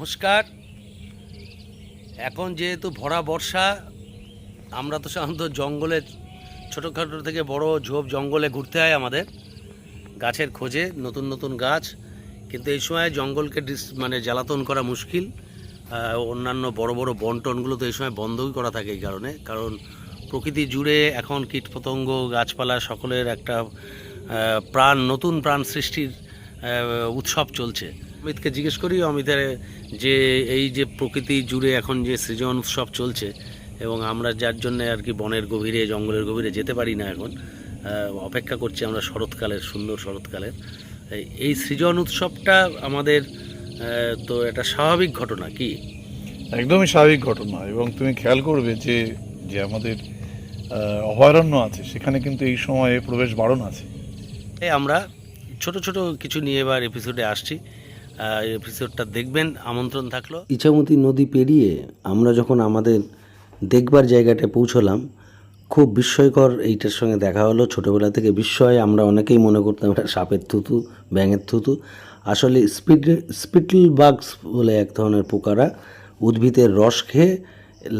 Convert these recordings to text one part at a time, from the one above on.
নমস্কার। এখন যেহেতু ভরা বর্ষা, আমরা তো সাধারণত জঙ্গলে, ছোটোখাটো থেকে বড় ঝোপ জঙ্গলে ঘুরতে হয় আমাদের, গাছের খোঁজে, নতুন নতুন গাছ। কিন্তু এই সময় জঙ্গলকে ডিস মানে জ্বালাতন করা মুশকিল। অন্যান্য বড় বড় বন্টনগুলো তো এই সময় বন্ধই করা থাকে এই কারণে। কারণ প্রকৃতি জুড়ে এখন কীটপতঙ্গ, গাছপালা সকলের একটা প্রাণ, নতুন প্রাণ সৃষ্টির উৎসব চলছে। অমিতকে জিজ্ঞেস করি অমিতের যে এই যে প্রকৃতি জুড়ে এখন যে সৃজন উৎসব চলছে এবং আমরা যার জন্য আর কি বনের গভীরে জঙ্গলের গভীরে যেতে পারি না এখন অপেক্ষা করছি আমরা শরৎকালের সুন্দর শরৎকালের। এই- সৃজন উৎসবটা আমাদের তো একটা স্বাভাবিক ঘটনা কি? একদমই স্বাভাবিক ঘটনা এবং তুমি খেয়াল করবে যে যে আমাদের অভয়ারণ্য আছে সেখানে কিন্তু এই সময়ে প্রবেশ বারণ আছে। আমরা ছোট ছোট কিছু নিয়ে এবার এপিসোডে আসছি। এপিসোডটা দেখবেন, আমন্ত্রণ থাকল। ইছামতি নদী পেরিয়ে আমরা যখন আমাদের দেখবার জায়গাটায় পৌঁছলাম, খুব বিস্ময়কর এইটার সঙ্গে দেখা হলো। ছোটোবেলা থেকে বিস্ময়, আমরা অনেকেই মনে করতাম এটা সাপের থুতু, ব্যাঙের থুতু। আসলে স্পিড স্পিটল বাগস বলে এক ধরনের পোকারা উদ্ভিদের রস খেয়ে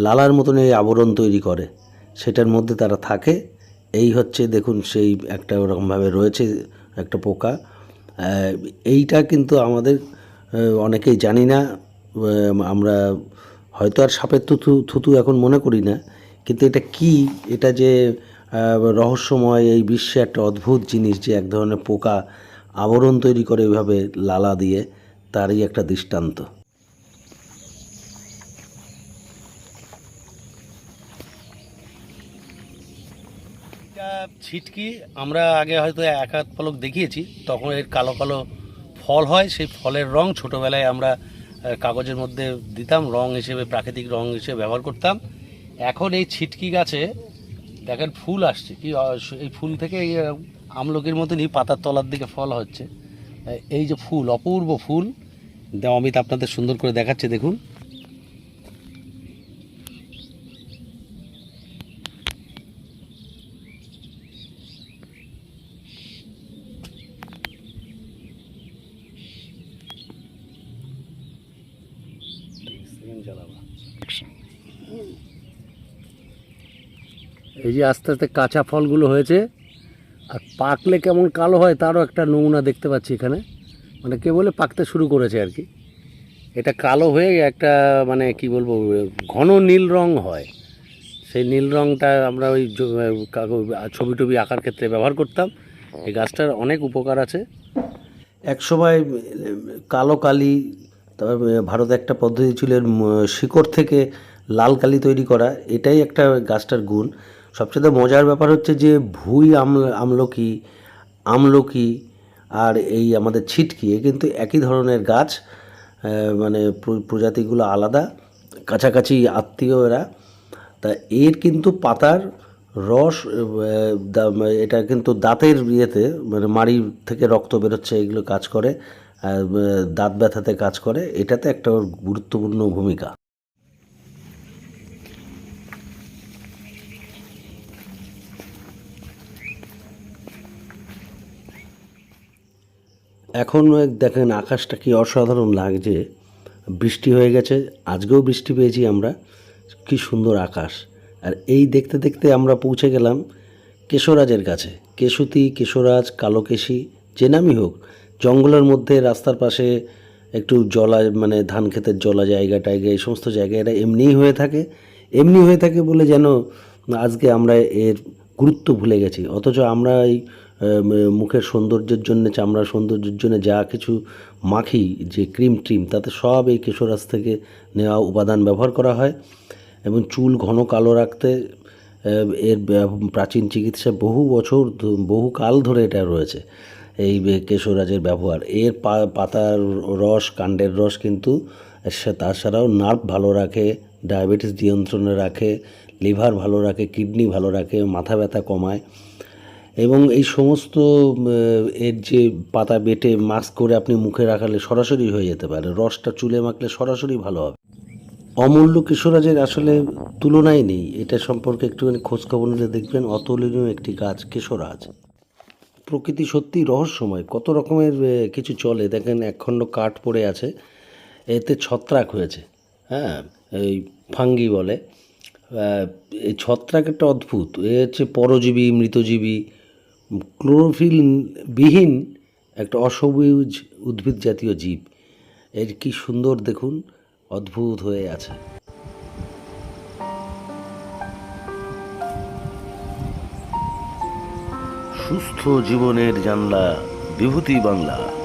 লালার মতন এই আবরণ তৈরি করে, সেটার মধ্যে তারা থাকে। এই হচ্ছে, দেখুন, সেই একটা ওরকমভাবে রয়েছে একটা পোকা। এইটা কিন্তু আমাদের অনেকেই জানি না আমরা হয়তো আর সাপের থুতু থুতু এখন মনে করি না, কিন্তু এটা কি? এটা যে রহস্যময় এই বিশ্বে একটা অদ্ভুত জিনিস যে এক ধরনের পোকা আবরণ তৈরি করে এভাবে লালা দিয়ে তারই একটা দৃষ্টান্ত। ছিটকি, আমরা আগে হয়তো এক হাত পলক দেখিয়েছি, তখন এর কালো কালো ফল হয়, সেই ফলের রং ছোটোবেলায় আমরা কাগজের মধ্যে দিতাম, রং হিসেবে, প্রাকৃতিক রং হিসেবে ব্যবহার করতাম। এখন এই ছিটকি গাছে দেখেন ফুল আসছে, কি এই ফুল থেকে আমলকির মতনই পাতার তলার দিকে ফল হচ্ছে। এই যে ফুল, অপূর্ব ফুল অমিত আপনাদের সুন্দর করে দেখাচ্ছে, দেখুন। এই যে আস্তে আস্তে কাঁচা ফলগুলো হয়েছে, আর পাকলে কেমন কালো হয় তারও একটা নমুনা দেখতে পাচ্ছি এখানে। মানে কে বলে পাকতে শুরু করেছে আর কি। এটা কালো হয়ে একটা মানে কি বলব, ঘন নীল রং হয়। সেই নীল রংটা আমরা ওই ছবি টবি আঁকার ক্ষেত্রে ব্যবহার করতাম। এই গাছটার অনেক উপকার আছে। এক সময় কালো কালি, তারপর ভারতে একটা পদ্ধতি ছিল শিকড় থেকে লাল কালি তৈরি করা। এটাই একটা গাছটার গুণ। সবচেয়ে মজার ব্যাপার হচ্ছে যে ভুই আমল, আমলকি আমলকি আর এই আমাদের ছিটকি, এ কিন্তু একই ধরনের গাছ মানে প্রজাতিগুলো আলাদা, কাছাকাছি আত্মীয় এরা। তা এর কিন্তু পাতার রস এটা কিন্তু দাঁতের ইয়েতে মানে মাড়ি থেকে রক্ত বেরোচ্ছে, এগুলো কাজ করে দাঁত ব্যথাতে কাজ করে, এটাতে একটা গুরুত্বপূর্ণ ভূমিকা। এখন দেখেন আকাশটা কি অসাধারণ লাগছে। বৃষ্টি হয়ে গেছে, আজকেও বৃষ্টি পেয়েছি আমরা। কি সুন্দর আকাশ। আর এই দেখতে দেখতে আমরা পৌঁছে গেলাম কেশরাজের কাছে। কেশুতি, কেশরাজ, কালোকেশি, যে নামই হোক, জঙ্গলের মধ্যে, রাস্তার পাশে, একটু জলা মানে ধান ক্ষেতের জলা জায়গা টাইগা, এই সমস্ত জায়গায় এরা এমনিই হয়ে থাকে। এমনি হয়ে থাকে বলে যেন আজকে আমরা এর গুরুত্ব ভুলে গেছি। অথচ আমরা এই মুখের সৌন্দর্যের জন্য, চামড়ার সৌন্দর্যের জন্য যা কিছু মাখি, যে ক্রিম ট্রিম, তাতে সব এই কেশরাজ থেকে নেওয়া উপাদান ব্যবহার করা হয়। এবং চুল ঘন কালো রাখতে এর প্রাচীন চিকিৎসা বহু বছর বহু কাল ধরে এটা রয়েছে, এই কেশরাজের ব্যবহার। এর পাতার রস, কাণ্ডের রস কিন্তু তাছাড়াও নার্ভ ভালো রাখে, ডায়াবেটিস নিয়ন্ত্রণে রাখে, লিভার ভালো রাখে, কিডনি ভালো রাখে, মাথা ব্যথা কমায়। এবং এই সমস্ত এর যে পাতা বেটে মাস্ক করে আপনি মুখে রাখালে সরাসরি হয়ে যেতে পারে। রসটা চুলে মাখলে সরাসরি ভালো হবে। অমূল্য কিশোরাজের আসলে তুলনাই নেই। এটা সম্পর্কে একটুখানি খোঁজখবর নিলে দেখবেন অতুলনীয় একটি গাছ কেশরাজ প্রকৃতি সত্যি রহস্যময়। কত রকমের কিছু চলে। দেখেন, একখণ্ড কাঠ পড়ে আছে। এতে ছত্রাক হয়েছে। হ্যাঁ এই ফাঙ্গি বলে। এই ছত্রাক একটা অদ্ভুত। এ হচ্ছে পরজীবী, মৃতজীবী। ক্লোরোফিল বিহীন একটা অসবুজ উদ্ভিদ জাতীয় জীব। এর কি সুন্দর দেখুন, অদ্ভুত হয়ে আছে। সুস্থ জীবনের জানলা, বিভূতি বাংলা।